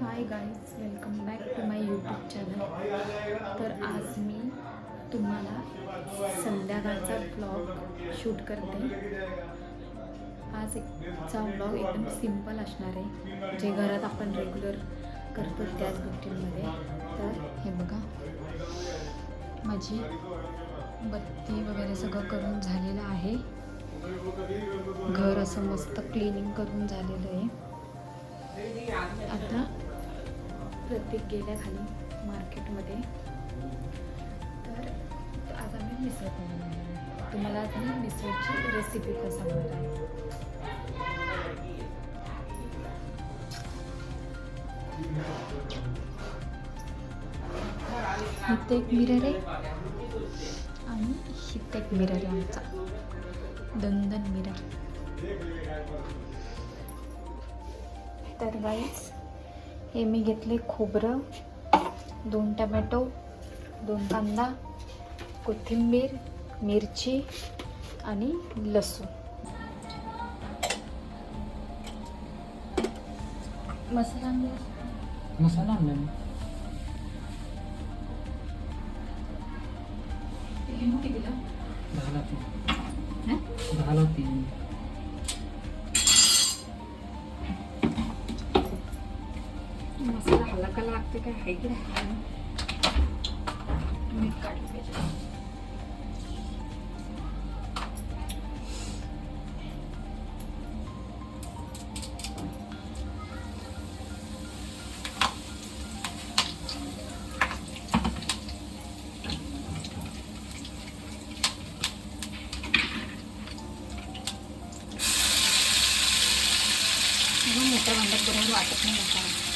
Hi guys welcome back to my YouTube channel तर आज मी तुम्हाला संध्याकाळचा ब्लॉग शूट करते. आज एकचा ब्लॉग एकदम सिंपल असणार आहे. जे घरात आपण रेग्युलर करतो त्याच गोष्टींमध्ये. तर हे बघा. माझी बत्ती वगैरे सगळं करून झालेलं आहे. घर असं मस्त क्लिनिंग करून झालेलं आहे. आता प्रत्येक गेल्या खाली मार्केटमध्ये. तर आज आम्ही मिसळ बनवणार तुम्हाला आज मी मिसळची रेसिपी पण सांगणार आहे. इथं एक मिरर आहे आणि इथं एक मिरर आहे आमचा. दंदन मिरर. तर गाईस हे मी घेतले खोबरं दोन टमॅटो दोन कांदा कोथिंबीर मिरची आणि लसूण. मसाला मसाला आणला मी. हे मोठी दिला दहाला तीन. हां लागते काय? आहे की नाही? मीठ काढलं पाहिजे मोठ्या भांड्यात बरोबर वाटत नाही मसाला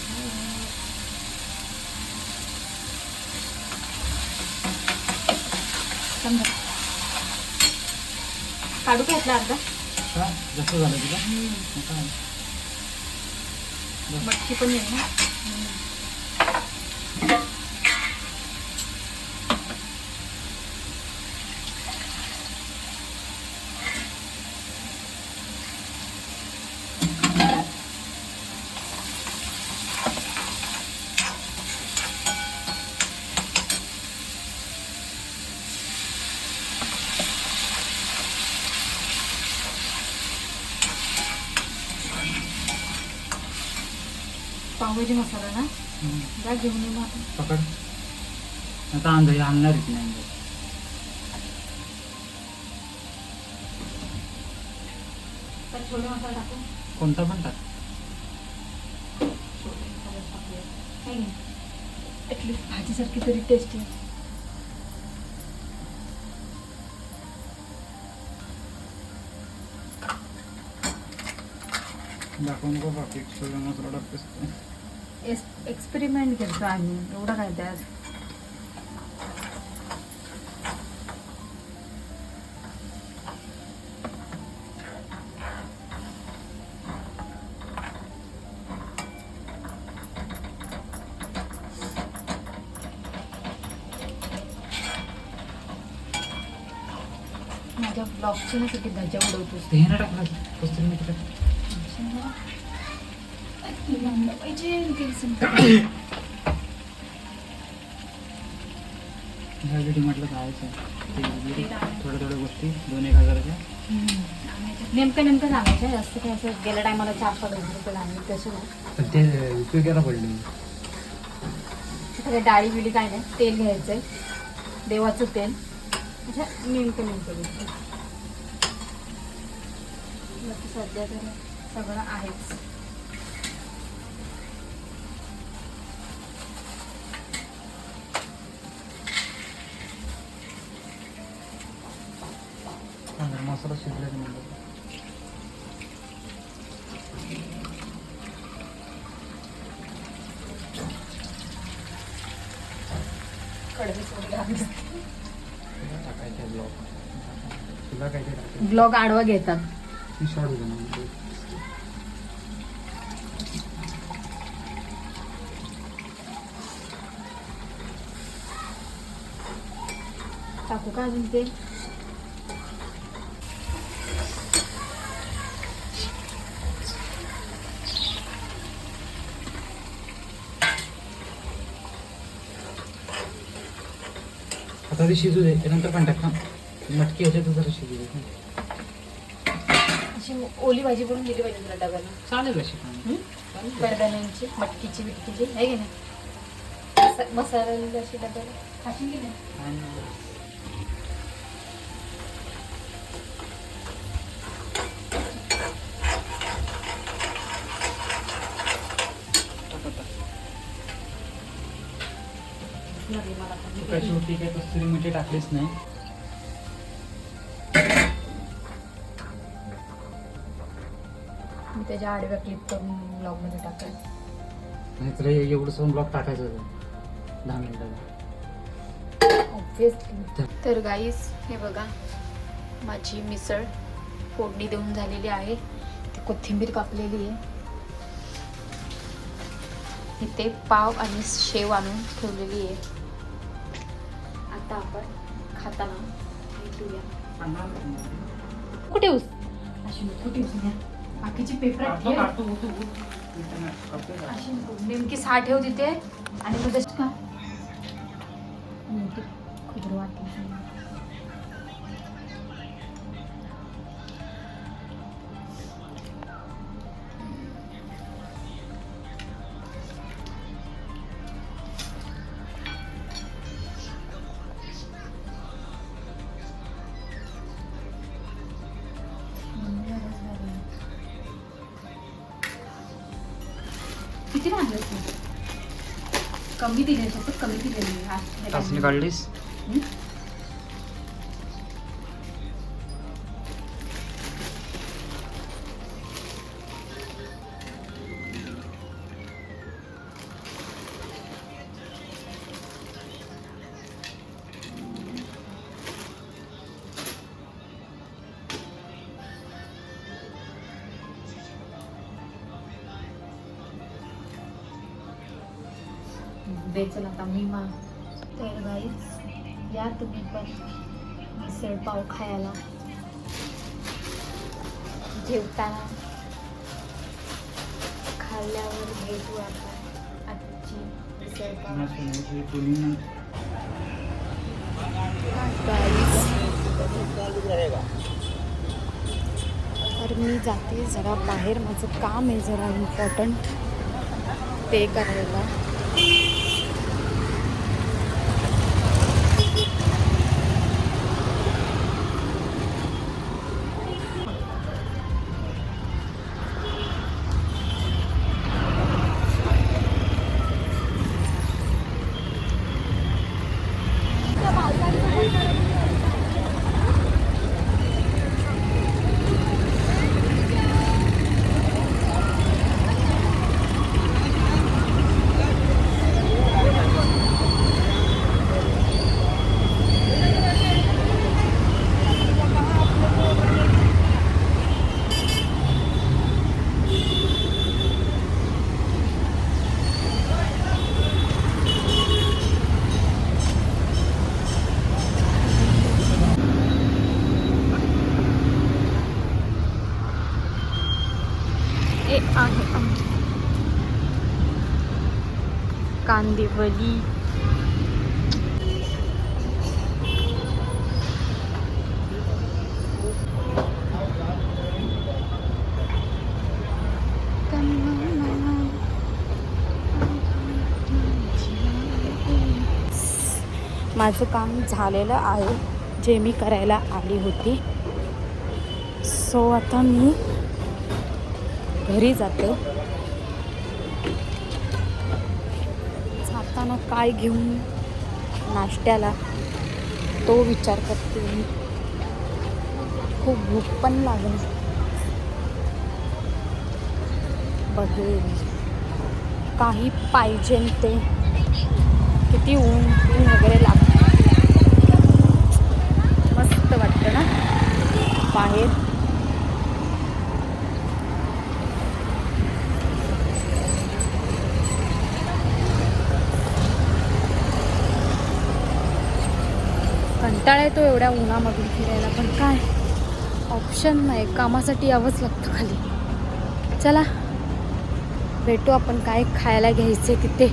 का यातला अर्धा का जास्त झालं तुला मग काय? बस. मटकी पण येईल ना पावभाजी मसाला ना. जा घेऊन येऊ आपण पकड. आता आणलं हे आणणारच नाही. तर छोले मसाला टाकू. कोणता पण टाक. छोले मसाला टाकूया. काही नाही. ॲटलिस्ट भाजीसारखी तरी टेस्ट येईल दाखवू नको बाकी छोले मसाला टाकतेस. एस एक्सपेरिमेंट घेतो आम्ही एवढं काय त्यात माझ्या ब्लॉगची ना सगळी धजा उडवतोस ते हे नाही ह्या म्हटलं खायचं थोड्या थोड्या गोष्टी दोन एक हजाराच्या. नेमकं नेमकं सांगायचं जास्त काय असं गेल्या टायमाला चार पाच हजार रुपये लागले तसं पण ते उपयोगाला पडले. सगळे डाळी बिळी काय नाही तेल घ्यायचंय देवाचं तेल. अच्छा नेमकं नेमकं बाकी सध्या तर सगळं आहेच. ब्लॉग आडवा घेतात. टाकू का अजून ते? आता ते शिजू दे त्यानंतर पण टाक मटकी ह्याच्यात जरा शिजू दे अशी ओली भाजी करून दिली पाहिजे तुला डब्याला. चालेल अशी पण. कडधान्यांची मटकीची बिटकीची. आहे की नाही? मसा- मसाला अशी डब्याला. खाशील की नाही? आणि लागली मला पण. तू काय कस्तुरी मिठी टाकलीच नाही. मी त्याच्या आडव्या क्लिप करून ब्लॉगमध्ये टाकेल नाहीतर हे एवढं सगळं ब्लॉक टाकायचं होतं. दहा मिनिटाला ऑब्विसली तर गाईस हे बघा माझी मिसळ फोडणी देऊन झालेली आहे. ती कोथिंबीर कापलेली आहे. इथे पाव आणि शेव आणून ठेवलेली आहे. आता आपण खाताना भेटूया. कुठे उस अशी कुठे उस बाकीची पेपर अशी. नेमकी सहा ठेव तिथे. आणि मग का? खोबरं वाटली. किती लागले कमी दिले सोबत कमी दिलेली काढलीस? बेचल आता मी मा तर गाईच या तुम्ही पण मिसळ पाव खायला. जेवताना खाल्ल्यावर भेटू आपण आजची तर मी जाते जरा बाहेर. माझं काम आहे जरा इम्पॉर्टंट ते करायला ए आहे आहे. कांदिवली माझं काम झालेलं आहे जे मी करायला आली होती. सो आता मी घरी जाते. जाताना काय घेऊन नाश्त्याला तो विचार करते. मी खूप भूक पण लागेल. बघेल. काही पाहिजे ते. किती ऊन ऊन वगैरे लागतं. मस्त वाटतं ना? बाहेर कंटाळा येतो एवढ्या उन्हामधून फिरायला पण काय? ऑप्शन नाही. कामासाठी यावंच लागतं खाली. चला भेटू आपण काय खायला घ्यायचे तिथे.